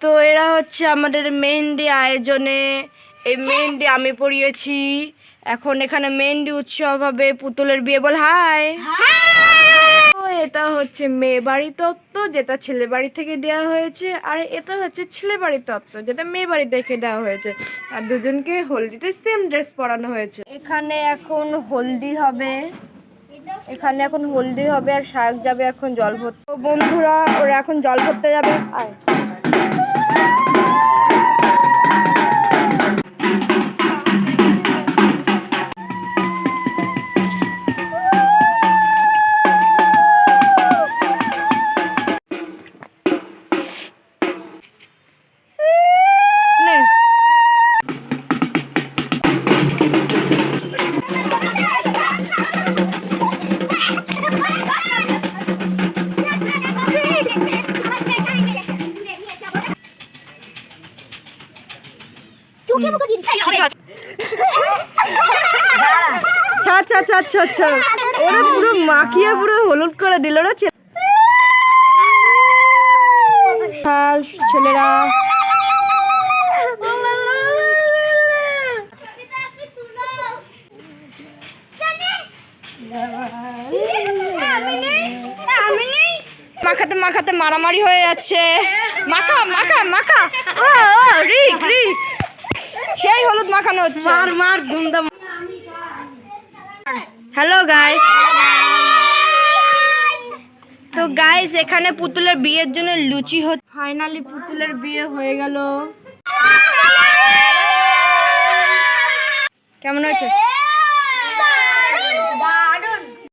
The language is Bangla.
তো এরা হচ্ছে আমাদের মেহেন্দি আয়োজনে এই মেহেন্দি আমি পরিয়েছি এখন এখানে মেহেন্দি উৎসব হবে পুতুলের বিয়ে বল হাই এটা হচ্ছে মেয়ে বাড়ি তত্ত্ব যেটা ছেলে বাড়ি থেকে দেওয়া হয়েছে আর এটা হচ্ছে ছেলে বাড়ির তত্ত্ব যেটা মেয়ে বাড়ি থেকে দেওয়া হয়েছে। আর দুজনকে হলদিতে সেম ড্রেস পরানো হয়েছে। এখানে এখন হলদি হবে। এখানে এখন হলদি হবে আর শাক যাবে এখন জল ভরতে। বন্ধুরা ওরা এখন জল ভরতে যাবে। আয়। চোখে মুখে দিন ছাড় ছাড় ছাড় ছাড় ছাড়। ওরা পুরো মাখিয়ে পুরো হলুদ করে দিল রে ছেলেরা। মাখাতে মাখাতে মারামারি হয়ে যাচ্ছে। মাখা মাখা মাখা। ও রিক রিক। হ্যালো গাইস তো গাইস এখানে পুতুলের বিয়ের জন্য লুচি হচ্ছে। ফাইনালি পুতুলের বিয়ে হয়ে গেল। কেমন আছে